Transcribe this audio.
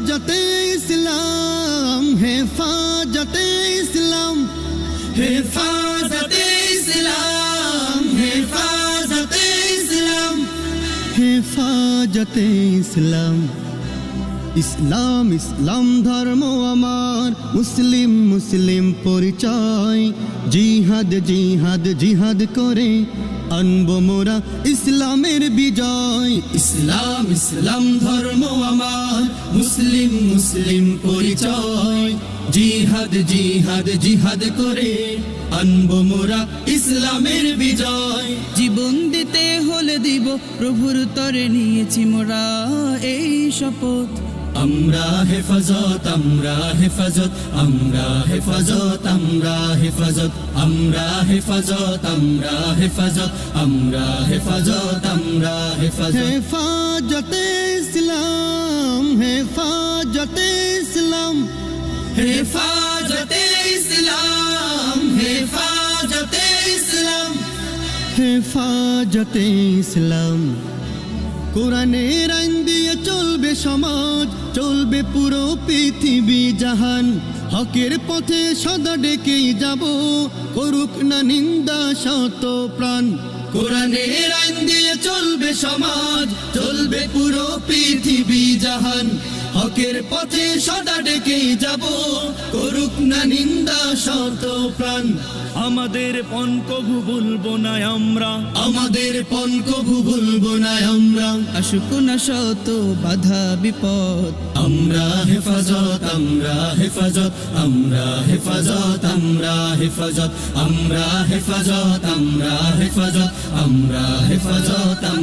হেফাজতে ইসলাম হেফাজতে ইসলাম। হেফাজতে ইসলাম হেফাজতে ইসলাম। হেফাজতে ইসলাম। ইসলাম ইসলাম ধর্ম আমার। মুসলিম মুসলিম পরিচয়। জিহাদ জিহাদ জিহাদ করে আনব মোরা ইসলামের বিজয়। ইসলাম ইসলাম ধর্ম মুসলিম মুসলিম পরিচয়। জিহাদ জিহাদ জিহাদ করে আনব মোরা ইসলামের বিজয়। জীবন দিতে হলে দিব প্রভুর তরে নিয়েছি মোরা এই শপথ। আমরা হেফাজত আমরা হেফাজত আমরা হেফাজত আমরা হেফাজত আমরা হেফাজত আমরা হেফাজত আমরা হেফাজত আমরা হেফাজত। হেফাজতে হেফাজতে ইসলাম হেফাজতে ইসলাম হেফাজতে ইসলাম হেফাজতে ইসলাম কোরআনের আইন দিয়ে চলবে সমাজ চলবে পুরো পৃথিবী জাহান হকের পথে সদা ডেকেই যাব করুক না নিন্দা শত প্রাণ কোরআনের আইন দিয়ে চলবে সমাজ চলবে পথে সদা ডেকে যাব। করুক না নিন্দা শত প্রাণ। আমাদের পণ কভু বলব না আমরা। আমাদের পণ কভু ভুলবো না আমরা। আসুক না শত বাধা বিপদ। আমরা হেফাজত আমরা হেফাজত আমরা হেফাজত আমরা হেফাজত আমরা হেফাজত আমরা হেফাজত আমরা হেফাজত আমরা